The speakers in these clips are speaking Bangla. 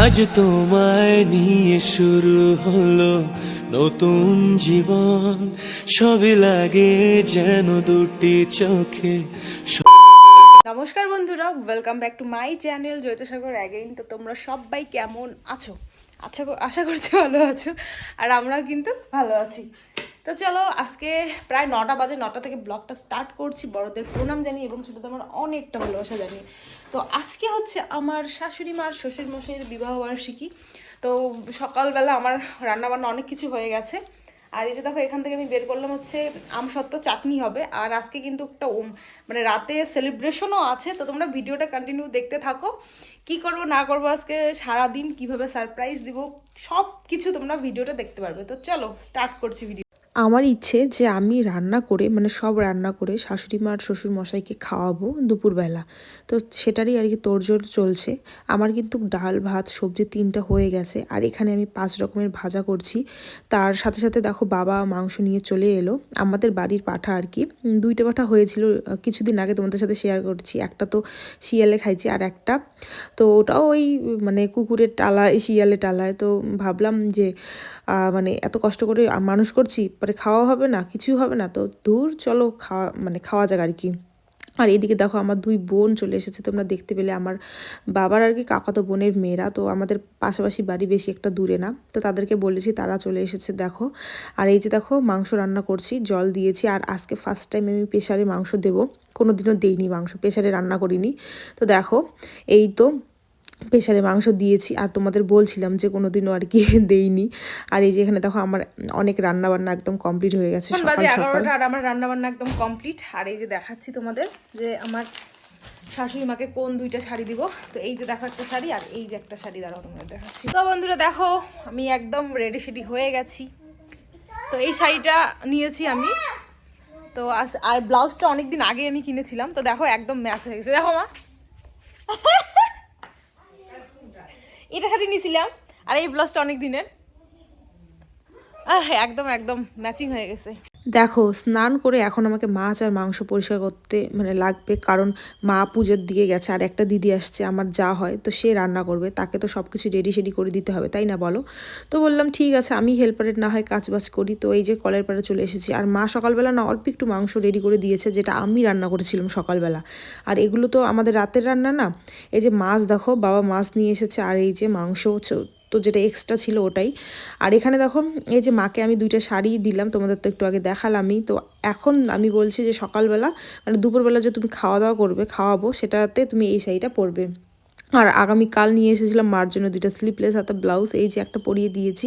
আজ তোমায় নিয়ে শুরু হলো নতুন জীবন। সবই লাগে যেন দুটি চোখে নমস্কার বন্ধুরা welcome back to my channel Jyotisagar again তো তোমরা সবাই কেমন আছো? আচ্ছা আশা করছি ভালো আছো, আর আমরাও কিন্তু ভালো আছি। তো চলো, আজকে প্রায় নটা বাজে, নটা থেকে ব্লগটা স্টার্ট করছি, বড়দের প্রণাম জানি এবং ছোটোদের আমার অনেকটা ভালোবাসা জানিয়ে। তো আজকে হচ্ছে আমার শাশুড়ি মার, শ্বশুর মশাইয়ের বিবাহ বার্ষিকী। তো সকালবেলা আমার রান্নাবান্না অনেক কিছু হয়ে গেছে। আর এই যে দেখো, এখান থেকে আমি বের করলাম হচ্ছে, আম আমসত্ত্ব চাটনি হবে। আর আজকে কিন্তু একটা মানে রাতে সেলিব্রেশনও আছে। তো তোমরা ভিডিওটা কন্টিনিউ দেখতে থাকো। কি করব, না করব, আজকে সারাদিন কীভাবে সারপ্রাইজ দিব সব কিছু তোমরা ভিডিওটা দেখতে পারবে। তো চলো স্টার্ট করছি ভিডিও আমার ইচ্ছে যে আমি রান্না করে মানে সব রান্না করে শাশুড়ি মার শ্বশুর মশাইকে খাওয়াবো দুপুরবেলা। তো সেটারই আর কি তোড়জোড় চলছে। আমার কিন্তু ডাল, ভাত, সবজি তিনটা হয়ে গেছে। আর এখানে আমি পাঁচ রকমের ভাজা করছি। তার সাথে সাথে দেখো বাবা মাংস নিয়ে চলে এলো। আমাদের বাড়ির পাঠা আর কি। দুইটা পাঠা হয়েছিল কিছুদিন আগে তোমাদের সাথে শেয়ার করছি। একটা তো শিয়ালে খাইছি আর একটা তো ওটাও ওই মানে কুকুরের টালায় শিয়ালে টালায়। তো ভাবলাম যে মানে এত কষ্ট করে মানুষ করছি, পরে খাওয়া হবে না কিছু হবে না, তো দূর চলো খাওয়া মানে খাওয়া যাক আর কি আর এদিকে দেখো আমার দুই বোন চলে এসেছে, তোমরা দেখতে পেলে আমার বাবার আর কি কাকাতো বোনের মেয়েরা, তো আমাদের পাশাপাশি বাড়ি বেশি একটা দূরে না, তো তাদেরকে বলেছি তারা চলে এসেছে, দেখো। আর এই যে দেখো মাংস রান্না করছি, জল দিয়েছি, আর আজকে ফার্স্ট টাইম আমি প্রেশারে মাংস দেবো কোনো দিনও দেইনি মাংস প্রেশারে রান্না করিনি। তো দেখো, এই তো প্রেশারে মাংস দিয়েছি আর তোমাদের বলছিলাম যে কোনোদিনও আর কি দেইনি। আর এই যে এখানে দেখো আমার অনেক রান্না বান্না একদম কমপ্লিট হয়ে গেছে সকাল বাজে সকাল এগারোটা আর আমার রান্না বান্না একদম কমপ্লিট আর এই যে দেখাচ্ছি তোমাদের যে আমার শাশুড়ি মাকে কোন দুইটা শাড়ি দিব। তো এই যে দেখো একটা শাড়ি আর এই যে একটা শাড়ি দাঁড়াও তোমাদের দেখাচ্ছি। তো বন্ধুরা দেখো আমি একদম রেডি সেডি হয়ে গেছি। তো এই শাড়িটা নিয়েছি আমি। তো আর ব্লাউজটা অনেকদিন আগে আমি কিনেছিলাম। তো দেখো একদম ম্যাচ হয়ে গেছে। দেখো মা। এটা শাড়ি নিয়েছিলাম আর এই ব্লাউজটা অনেক দিনের। আহ, একদম একদম ম্যাচিং হয়ে গেছে। দেখো, স্নান করে এখন আমাকে মাছ আর মাংস পরিষ্কার করতে মানে লাগবে। কারণ মা পুজোর দিকে গেছে আর একটা দিদি আসছে, আমার যা হয়, তো সে রান্না করবে। তাকে তো সব কিছু রেডি সেডি করে দিতে হবে, তাই না বলো? তো বললাম, ঠিক আছে, আমি হেল্পারের না হয় কাজ বাজ করি। তো এই যে কলের পাড়ে চলে এসেছি। আর মা সকালবেলা না অল্প একটু মাংস রেডি করে দিয়েছে, যেটা আমি রান্না করেছিলাম সকালবেলা। আর এগুলো তো আমাদের রাতের রান্না না? এই যে মাছ দেখো, বাবা মাছ নিয়ে এসেছে, আর এই যে মাংস তো যেটা এক্সট্রা ছিল ওটাই। আর এখানে দেখো, এই যে মাকে আমি দুইটা শাড়ি দিলাম, তোমাদের তো একটু আগে দেখালামই। তো এখন আমি বলছি যে সকালবেলা মানে দুপুরবেলা যে তুমি খাওয়া দাওয়া করবে, খাওয়াবো, সেটাতে তুমি এই শাড়িটা পরবে। আর আগামীকাল নিয়ে এসেছিলাম মার জন্য দুইটা স্লিপলেস হাতে ব্লাউজ এই যে একটা পরিয়ে দিয়েছি।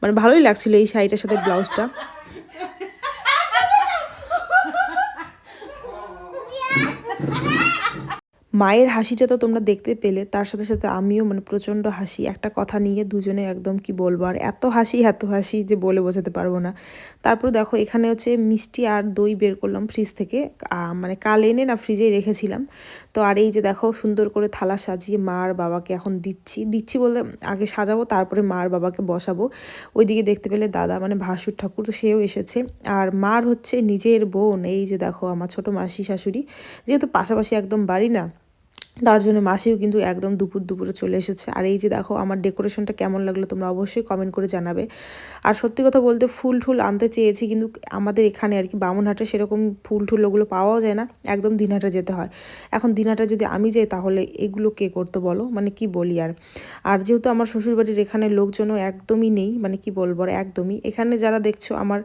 মানে ভালোই লাগছিল এই শাড়িটার সাথে ব্লাউজটা মায়ের হাসিটা তো তোমরা দেখতে পেলে, তার সাথে সাথে আমিও মানে প্রচণ্ড হাসি। একটা কথা নিয়ে দুজনে একদম কি বলব, আর এত হাসি এত হাসি যে বলে বোঝাতে পারব না। তারপর দেখো, এখানে হচ্ছে মিষ্টি আর দই বের করলাম ফ্রিজ থেকে। মানে কাল এনে না ফ্রিজেই রেখেছিলাম। তো আর এই যে দেখো, সুন্দর করে থালা সাজিয়ে মা আর বাবাকে এখন দিচ্ছি। দিচ্ছি বলতে আগে সাজাবো, তারপরে মা আর বাবাকে বসাবো। ওইদিকে দেখতে পেলে দাদা মানে ভাসুর ঠাকুর, সেও এসেছে। আর মার হচ্ছে নিজের বোন, এই যে দেখো আমার ছোট মাসি শাশুড়ি। যেহেতু পাশাপাশি একদম বাড়ি না তার জন্য মাসিও কিন্তু একদম দুপুর দুপুরে চলে এসেছে। আর এই যে দেখো, আমার ডেকোরেশনটা কেমন লাগল তোমরা অবশ্যই কমেন্ট করে জানাবে। আর সত্যি কথা বলতে ফুল টুল আনতে চেয়েছি, কিন্তু আমাদের এখানে আর কি বামুনহাটে সেরকম ফুল টুল ওগুলো পাওয়াও যায় না, একদম দিনহাটে যেতে হয়। এখন দিনহাটে যদি আমি যাই, তাহলে এগুলো কে করতো বলো? মানে কি বলি আর? আর যেহেতু আমার শ্বশুরবাড়ির এখানে লোকজনও একদমই নেই মানে কি বলব একদমই। এখানে যারা দেখছ, আমার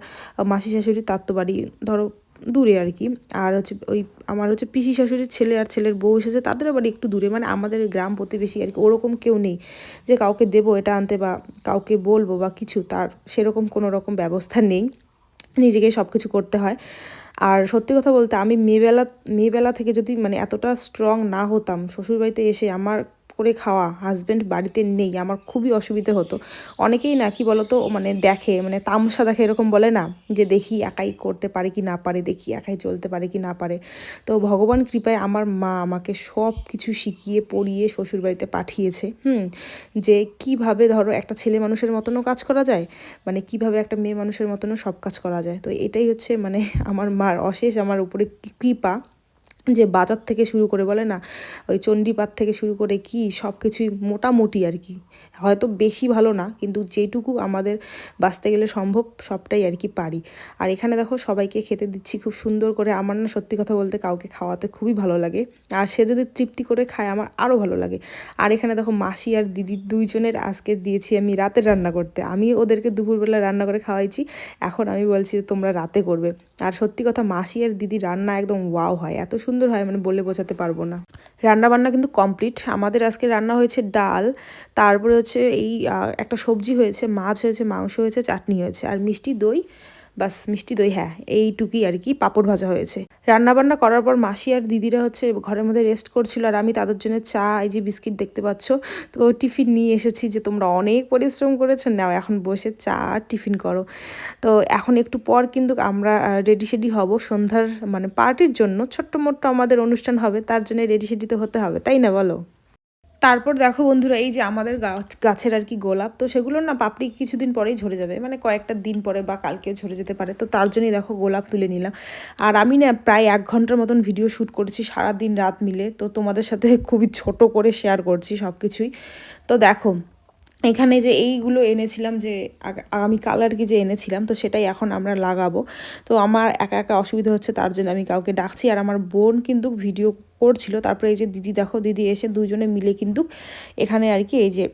মাসি শাশুড়ি তার তো বাড়ি ধরো দূরে আর কি। আর হচ্ছে ওই আমার হচ্ছে পিসি শাশুড়ির ছেলে আর ছেলের বউ এসেছে, তাদের বাড়ি একটু দূরে মানে আমাদের গ্রাম প্রতিবেশী আর কি, ওরকম কেউ নেই যে কাউকে দেবো এটা আনতে বা কাউকে বলব বা কিছু, তার সেরকম কোনো রকম ব্যবস্থা নেই। নিজেকে সব কিছু করতে হয়। আর সত্যি কথা বলতে আমি মেয়েবেলা মেয়েবেলা থেকে যদি মানে এতটা স্ট্রং না হতাম, শ্বশুরবাড়িতে এসে আমার করে খাওয়া হাজব্যান্ড বাড়িতে নেই, আমার খুবই অসুবিধে হতো। অনেকেই না, কি বলতো মানে দেখে মানে তামসা দেখে এরকম বলে না, যে দেখি একাই করতে পারে কি না পারে, দেখি একাই চলতে পারে কি না পারে। তো ভগবান কৃপায় আমার মা আমাকে সব কিছু শিখিয়ে, পড়িয়ে শ্বশুরবাড়িতে পাঠিয়েছে, হুম? যে কীভাবে ধরো একটা ছেলে মানুষের মতনও কাজ করা যায় মানে কীভাবে একটা মেয়ে মানুষের মতনও সব কাজ করা যায়। তো এটাই হচ্ছে মানে আমার মার অশেষ, আমার উপরে কৃপা। যে বাজার থেকে শুরু করে বলে না, ওই চণ্ডীপাত থেকে শুরু করে কি সব কিছুই মোটামুটি আর কি। হয়তো বেশি ভালো না, কিন্তু যেটুকু আমাদের বাঁচতে গেলে সম্ভব সবটাই আর কি পারি। আর এখানে দেখো সবাইকে খেতে দিচ্ছি খুব সুন্দর করে। আমার না সত্যি কথা বলতে কাউকে খাওয়াতে খুবই ভালো লাগে। আর সে যদি তৃপ্তি করে খায় আমার আরও ভালো লাগে। আর এখানে দেখো মাসি আর দিদি দুইজনের আজকে দিয়েছি আমি রাতে রান্না করতে। আমি ওদেরকে দুপুরবেলা রান্না করে খাওয়াইছি। এখন আমি বলছি তোমরা রাতে করবে। আর সত্যি কথা মাসি আর দিদি রান্না একদম ওয়াও হয়, এত সুন্দর হয় মানে বলে বোঝাতে পারব না। রান্না বান্না কিন্তু কমপ্লিট। আমাদের আজকে রান্না হয়েছে ডাল, তারপরে হচ্ছে এই একটা সবজি হয়েছে, মাছ হয়েছে, মাংস হয়েছে, চাটনি হয়েছে, আর মিষ্টি দই বাস, মিষ্টি দই হ্যাঁ এইটুকুই আর কি, পাঁপড় ভাজা হয়েছে। রান্না বান্না করার পর মাসি আর দিদিরা হচ্ছে ঘরের মধ্যে রেস্ট করছিল আর আমি তাদের জন্য চা, এই যে বিস্কিট দেখতে পাচ্ছ। তো টিফিন নিয়ে এসেছি যে তোমরা অনেক পরিশ্রম করেছ, নাও এখন বসে চা আর টিফিন করো। তো এখন একটু পর কিন্তু আমরা রেডি সেডি হব সন্ধ্যার মানে পার্টির জন্য। ছোট্ট মোট্ট আমাদের অনুষ্ঠান হবে, তার জন্য রেডি সেডি তো হতে হবে, তাই না বলো? তারপর দেখো বন্ধুরা, এই যে আমাদের গাছ গাছের আর কি গোলাপ, তো সেগুলোর না পাপড়ি কিছুদিন পরেই ঝরে যাবে। মানে কয়েকটা দিন পরে বা কালকে ঝরে যেতে পারে। তো তার জন্যই দেখো গোলাপ তুলে নিলাম। আর আমি না প্রায় এক ঘণ্টার মতন ভিডিও শ্যুট করেছি সারা দিন রাত মিলে। তো তোমাদের সাথে খুবই ছোট করে শেয়ার করছি সব কিছুই তো দেখো এখানে যে এইগুলো এনেছিলাম যে আগামী কালার কি যে এনেছিলাম, তো সেটাই এখন আমরা লাগাবো। তো আমার একা একা অসুবিধা হচ্ছে, তার জন্য আমি কাউকে ডাকছি। আর আমার বোন কিন্তু ভিডিও করছিল, তারপরে এই যে দিদি দেখো, দিদি এসে দুজনে মিলে কিন্তু এখানে আর কি এই যে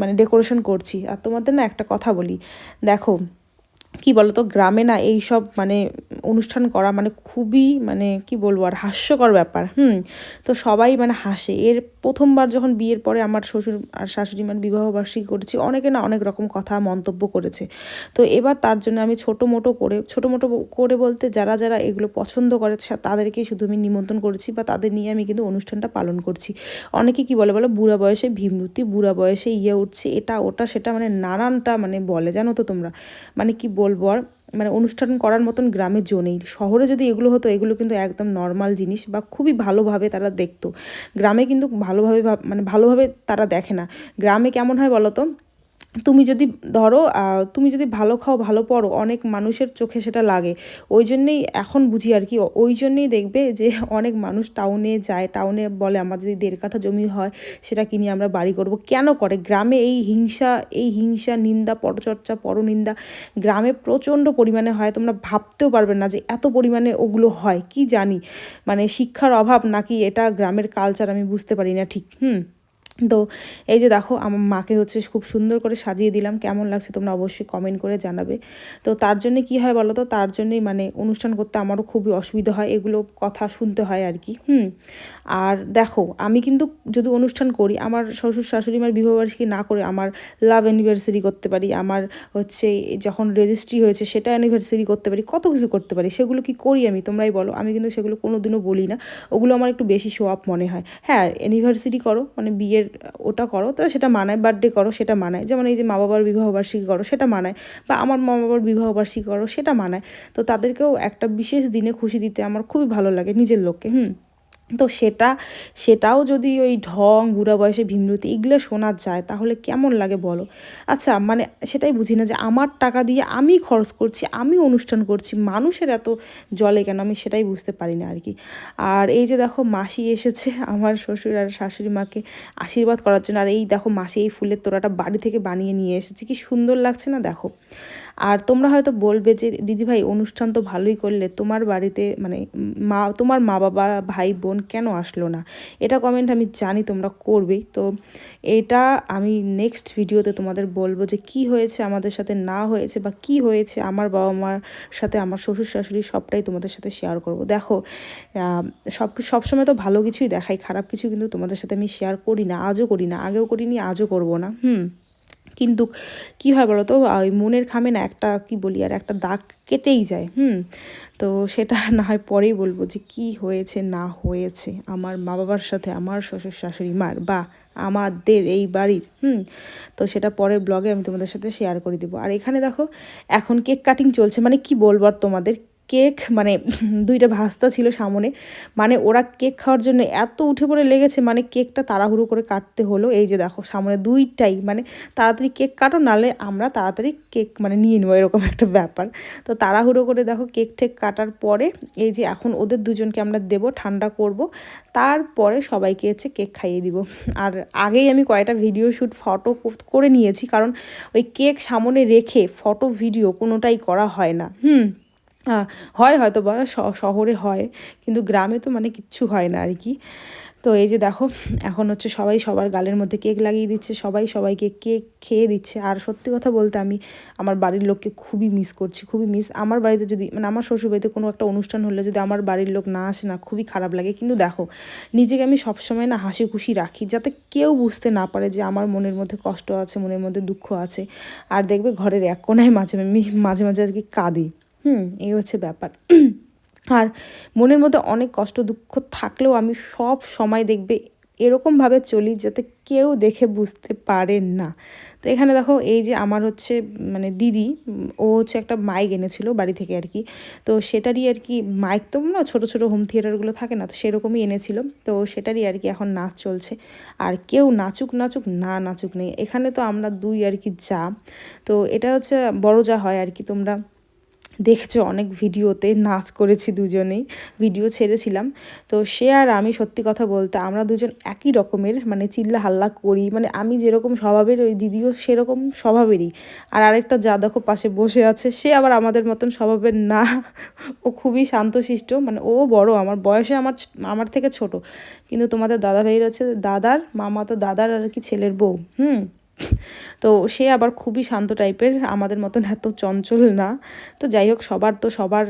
মানে ডেকোরেশন করছি। আর তোমাদের না একটা কথা বলি, দেখো, কি বলতো, গ্রামে না এই সব মানে অনুষ্ঠান করা মানে খুবই মানে কি বলব আর হাস্যকর ব্যাপার, হুম? তো সবাই মানে হাসে। এর প্রথমবার যখন বিয়ের পরে আমার শ্বশুর আর শাশুড়ি মানে বিবাহবার্ষিকী করেছি, অনেকে না অনেক রকম কথা মন্তব্য করেছে। তো এবার তার জন্য আমি ছোটো মোটো করে, ছোটো মোটো করে বলতে যারা যারা এগুলো পছন্দ করে তাদেরকেই শুধু আমি নিমন্ত্রণ করেছি বা তাদের নিয়ে আমি কিন্তু অনুষ্ঠানটা পালন করছি। অনেকে কি বলে বলো, বুড়া বয়সে ভীমরতি, বুড়া বয়সে ইয়ে উঠছে, এটা ওটা সেটা মানে নানানটা মানে বলে, জানো তো তোমরা। মানে কি বলব আর মানে অনুষ্ঠান করার মতন গ্রামে জো নেই। শহরে যদি এগুলো হতো, এগুলো কিন্তু একদম নর্মাল জিনিস বা খুবই ভালোভাবে তারা দেখতো। গ্রামে কিন্তু ভালোভাবে ভাব- মানে ভালোভাবে তারা দেখে না। গ্রামে কেমন হয় বলো তো তুমি যদি ধরো তুমি যদি ভালো খাও, ভালো পড়ো, অনেক মানুষের চোখে সেটা লাগে। ওই জন্যেই এখন বুঝি আর কি, ওই জন্যেই দেখবে যে অনেক মানুষ টাউনে যায় টাউনে বলে, আমার যদি দেড় কাঠা জমি হয়, সেটা কিনে আমরা বাড়ি করব। কেন করে? গ্রামে এই হিংসা এই হিংসা, নিন্দা, পরচর্চা, পরনিন্দা, গ্রামে প্রচণ্ড পরিমাণে হয়। তোমরা ভাবতেও পারবে না যে এত পরিমাণে ওগুলো হয়, কি জানি? মানে শিক্ষার অভাব নাকি এটা গ্রামের কালচার আমি বুঝতে পারি না ঠিক, হুম? তো এই যে দেখো, আমার মাকে হচ্ছে খুব সুন্দর করে সাজিয়ে দিলাম। কেমন লাগছে তোমরা অবশ্যই কমেন্ট করে জানাবে। তো তার জন্য কি হয় বলো তো? তার জন্যই মানে অনুষ্ঠান করতে আমারও খুবই অসুবিধা হয়, এগুলো কথা শুনতে হয় আর কি। হুম? আর দেখো, আমি কিন্তু যদি অনুষ্ঠান করি, আমার শ্বশুর শাশুড়ি আমার বিবাহবার্ষিকী না করে আমার লাভ অ্যানিভার্সারি করতে পারি, আমার হচ্ছে যখন রেজিস্ট্রি হয়েছে সেটা অ্যানিভার্সারি করতে পারি, কত কিছু করতে পারি, সেগুলো কি করি আমি? তোমরাই বলো। আমি কিন্তু সেগুলো কোনো দিনও বলি না। ওগুলো আমার একটু বেশি শো আপ মনে হয়। হ্যাঁ অ্যানিভার্সারি করো মানে বিয়ের ওটা করো, তো সেটা মানায় বার্থডে করো, সেটা মানায়। যেমন এই যে মা বাবার বিবাহবার্ষিকী করো, সেটা মানায়। বা আমার মা বাবার বিবাহবার্ষিকী করো, সেটা মানায়। তো তাদেরকেও একটা বিশেষ দিনে খুশি দিতে আমার খুবই ভালো লাগে, নিজের লোককে, হুম? তো সেটা, সেটাও যদি ওই ঢং, বুড়া বয়সে ভীমরতি এগুলো শোনা যায়, তাহলে কেমন লাগে বলো? আচ্ছা মানে সেটাই বুঝি না যে আমার টাকা দিয়ে আমি খরচ করছি, আমি অনুষ্ঠান করছি, মানুষের এত জলে কেন? আমি সেটাই বুঝতে পারি না আর কি। আর এই যে দেখো মাসি এসেছে আমার শ্বশুর আর শাশুড়ি মাকে আশীর্বাদ করার জন্য। আর এই দেখো মাসি এই ফুলের তোড়াটা বাড়ি থেকে বানিয়ে নিয়ে এসেছে। কি সুন্দর লাগছে না দেখো? আর তোমরা হয়তো বলবে যে, দিদিভাই, অনুষ্ঠান তো ভালোই করলে। তোমার বাড়িতে মানে মা, তোমার মা বাবা ভাই বোন কেন আসলো না? এটা কমেন্ট আমি জানি তোমরা করবেই। তো এটা আমি নেক্সট ভিডিওতে তোমাদের বলব যে কি হয়েছে আমাদের সাথে, না হয়েছে বা কি হয়েছে আমার বাবা মার সাথে, আমার শ্বশুর শাশুড়ি সবটাই তোমাদের সাথে শেয়ার করব। দেখো সব, সবসময় তো ভালো কিছুই দেখাই, খারাপ কিছু কিন্তু তোমাদের সাথে আমি শেয়ার করি না, আজও করি না, আগেও করিনি, আজও করব না, হুম? কিন্তু কি হয় বলো তো ওই মনের খামে না একটা, কি বলি, আর একটা দাগ কেটেই যায়, হুম? তো সেটা না হয় পরেই বলব যে কি হয়েছে, না হয়েছে। আমার মা বাবার সাথে, আমার শ্বশুর শাশুড়ি মার বা আমাদের এই বাড়ির, হুম? তো সেটা পরের ব্লগে আমি তোমাদের সাথে শেয়ার করে দেবো। আর এখানে দেখো, এখন কেক কাটিং চলছে। মানে কি বলব আর তোমাদের? কেক মানে দুইটা ভাস্তা ছিল সামনে মানে ওরা কেক খাওয়ার জন্য এত উঠে পড়ে লেগেছে মানে কেকটা তাড়াহুড়ো করে কাটতে হলো। এই যে দেখো, সামনে দুইটাই মানে তাড়াতাড়ি কেক কাটো নালে আমরা তাড়াতাড়ি কেক মানে নিয়ে নেব, এরকম একটা ব্যাপার। তো তাড়াহুড়ো করে দেখো কেক ঠেক কাটার পরে, এই যে এখন ওদের দুজনকে আমরা দেব, ঠান্ডা করব, তারপরে সবাইকে হচ্ছে কেক খাইয়ে দিব। আর আগেই আমি কয়েকটা ভিডিও শ্যুট ফটো করে নিয়েছি, কারণ ওই কেক সামনে রেখে ফটো, ভিডিও কোনোটাই করা হয় না। হুম? হয় হয়তো বা শহরে হয়, কিন্তু গ্রামে তো মানে কিচ্ছু হয় না আর কি তো এই যে দেখো, এখন হচ্ছে সবাই সবার গালের মধ্যে কেক লাগিয়ে দিচ্ছে, সবাই সবাইকে কেক খেয়ে দিচ্ছে। আর সত্যি কথা বলতে আমি আমার বাড়ির লোককে খুবই মিস করছি, খুবই মিস আমার বাড়িতে যদি মানে আমার শ্বশুরবাড়িতে কোনো একটা অনুষ্ঠান হলে যদি আমার বাড়ির লোক না আসে না, খুবই খারাপ লাগে। কিন্তু দেখো, নিজেকে আমি সবসময় না হাসি খুশি রাখি, যাতে কেউ বুঝতে না পারে যে আমার মনের মধ্যে কষ্ট আছে, মনের মধ্যে দুঃখ আছে। আর দেখবে ঘরের এক কোনায় মাঝে মাঝে মাঝে আজকে কাঁদি। হুম, এই হচ্ছে ব্যাপার। আর মনের মধ্যে অনেক কষ্ট, দুঃখ থাকলেও আমি সব সময় দেখবে এরকমভাবে চলি যাতে কেউ দেখে বুঝতে পারে না। তো এখানে দেখো, এই যে আমার হচ্ছে মানে দিদি, ও হচ্ছে একটা মাইক এনেছিল বাড়ি থেকে আর কি। তো সেটারই আর কি মাইক তো না ছোটো ছোটো হোম থিয়েটারগুলো থাকে না, তো সেরকমই এনেছিল। তো সেটারই আর কি এখন নাচ চলছে। আর কেউ নাচুক নাচুক, না নাচুক নেই। এখানে তো আমরা দুই আর কি যা। তো এটা হচ্ছে বড় যা হয় আর কি তোমরা দেখছ অনেক ভিডিওতে, নাচ করেছি দুজনেই, ভিডিও ছেড়েছিলাম। তো সে আর আমি সত্যি কথা বলতে, আমরা দুজন একই রকমের মানে চিল্লা হাল্লা করি মানে আমি যেরকম স্বভাবের, ওই দিদিও সেরকম স্বভাবেরই। আর আরেকটা যা দেখো পাশে বসে আছে, সে আবার আমাদের মতন স্বভাবের না। ও খুবই শান্তশিষ্ট মানে ও বড়, আমার বয়সে আমার আমার থেকে ছোট। কিন্তু তোমাদের দাদা ভাইয়ের হচ্ছে দাদার, মামা তো দাদার আর কি ছেলের বউ, হুম? তো সে আবার খুবই শান্ত টাইপের, আমাদের মতন এত চঞ্চল না। তো যাই হোক, সবার তো সবার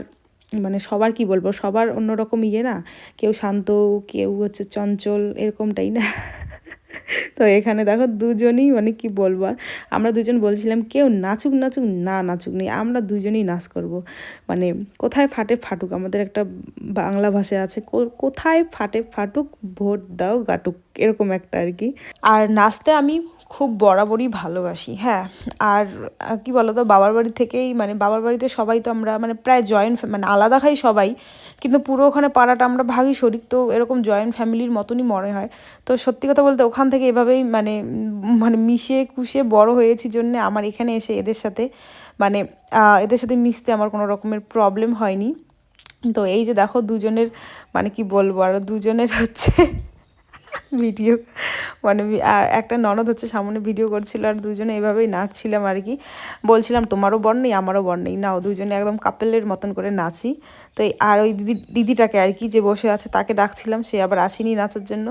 মানে সবার কি বলব, সবার অন্যরকম ইয়ে না। কেউ শান্ত, কেউ হচ্ছে চঞ্চল, এরকমটাই না। তো এখানে দেখো দুজনই মানে কি বলব আমরা দুজন বলছিলাম, কেউ নাচুক নাচুক, না নাচুক নেই, আমরা দুজনেই নাচ করব। মানে কোথায় ফাটে ফাটুক? আমাদের একটা বাংলা ভাষা আছে কোথায় ফাটে ফাটুক, ভোট দাও গাটুক, এরকম একটা আর কি। আর নাচতে আমি খুব বরাবরই ভালোবাসি হ্যাঁ। আর কি বলতো, বাবার বাড়ি থেকেই মানে বাবার বাড়িতে সবাই তো আমরা মানে প্রায় জয়েন্ট মানে আলাদা খাই সবাই, কিন্তু পুরো ওখানে পাড়াটা আমরা ভাগই শরিক, তো এরকম জয়েন্ট ফ্যামিলির মতনই মনে হয়। তো সত্যি কথা বলতে ওখান থেকে এভাবেই মানে মানে মিশে কুশে বড় হয়েছি জন্য আমার এখানে এসে এদের সাথে মানে এদের সাথে মিশতে আমার কোনো রকমের প্রবলেম হয়নি। তো এই যে দেখো দুজনের মানে কি বলব, আর দুজনের হচ্ছে ভিডিও মানে একটা ননদ হচ্ছে, সামনে ভিডিও করছিল আর দুজনে এভাবেই নাচছিলাম আর কি। বলছিলাম, তোমারও বর নেই, আমারও বর নেই। নাও, দুজনে একদম কাপেলের মতন করে নাচি। তো এই আর ওই দিদি দিদিটাকে আর কি যে বসে আছে, তাকে ডাকছিলাম, সে আবার আসেনি নাচার জন্য।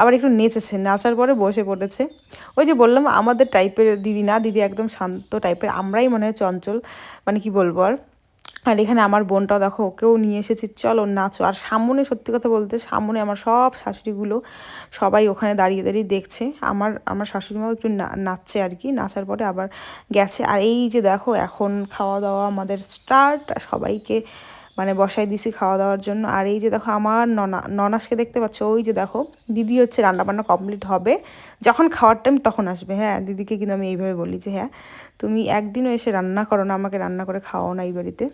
আবার একটু নেচেছে, নাচার পরে বসে পড়েছে। ওই যে বললাম, আমাদের টাইপের দিদি না, দিদি একদম শান্ত টাইপের আমরাই মনে হয় চঞ্চল। মানে কি বলব আর? আর এখানে আমার বোনটাও দেখো, ওকেও নিয়ে এসেছি। চলো নাচো। আর সামনে সত্যি কথা বলতে, সামনে আমার সব শাশুড়িগুলো সবাই ওখানে দাঁড়িয়ে দাঁড়িয়ে দেখছে। আমার আমার শাশুড়ি মাও একটু নাচছে আর কি। নাচার পরে আবার গেছে। আর এই যে দেখো, এখন খাওয়া দাওয়া আমাদের স্টার্ট সবাইকে মানে বসাই দিছি খাওয়া দাওয়ার জন্য। আর এই যে দেখো, আমার ননা, ননাসকে দেখতে পাচ্ছ? ওই যে দেখো, দিদি হচ্ছে রান্নাবান্না কমপ্লিট হবে। যখন খাওয়ার টাইম তখন আসবে। হ্যাঁ দিদিকে কিন্তু আমি এইভাবে বলি যে হ্যাঁ তুমি একদিনও এসে রান্না করো না, আমাকে রান্না করে খাওয়াও না এই বাড়িতে।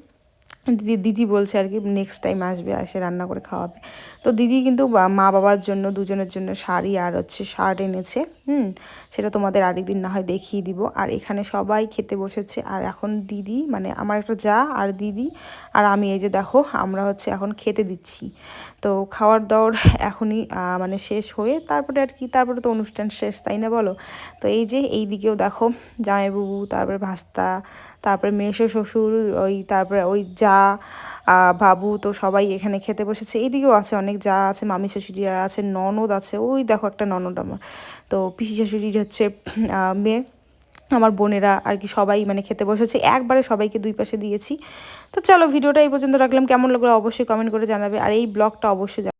দিদি দিদি বলছে আর কি নেক্সট টাইম আসবে, এসে রান্না করে খাওয়াবে। তো দিদি কিন্তু মা বাবার জন্য, দুজনের জন্য শাড়ি আর হচ্ছে শার্ট এনেছে, হুম? সেটা তোমাদের আরেকদিন না হয় দেখিয়ে দিব। আর এখানে সবাই খেতে বসেছে, আর এখন দিদি মানে আমার একটা যা আর দিদি, আর আমি এই যে দেখো, আমরা হচ্ছে এখন খেতে দিচ্ছি। তো খাওয়ার দাওয়ার এখনই মানে শেষ হয়ে তারপরে আর কি, তারপরে তো অনুষ্ঠান শেষ, তাই না বলো? তো এই যে এই দিকেও দেখো, জামাইবাবু, তারপরে ভাস্তা, তারপরে মেসো শ্বশুর, ওই তারপরে ওই যা আহ, বাবু তো সবাই এখানে খেতে বসেছে। এইদিকেও আছে অনেক যা আছে মামি শাশুড়িরা আছে ননদ আছে। ওই দেখো একটা ননদ আমার। তো পিসি শাশুড়ির হচ্ছে মেয়ে। আমার বোনেরা আর কি সবাই মানে খেতে বসেছে। একবারে সবাইকে দুই পাশে দিয়েছি। তো চলো ভিডিওটা এই পর্যন্ত রাখলাম। কেমন লাগল অবশ্যই কমেন্ট করে জানাবে। আর এই ব্লগটা অবশ্যই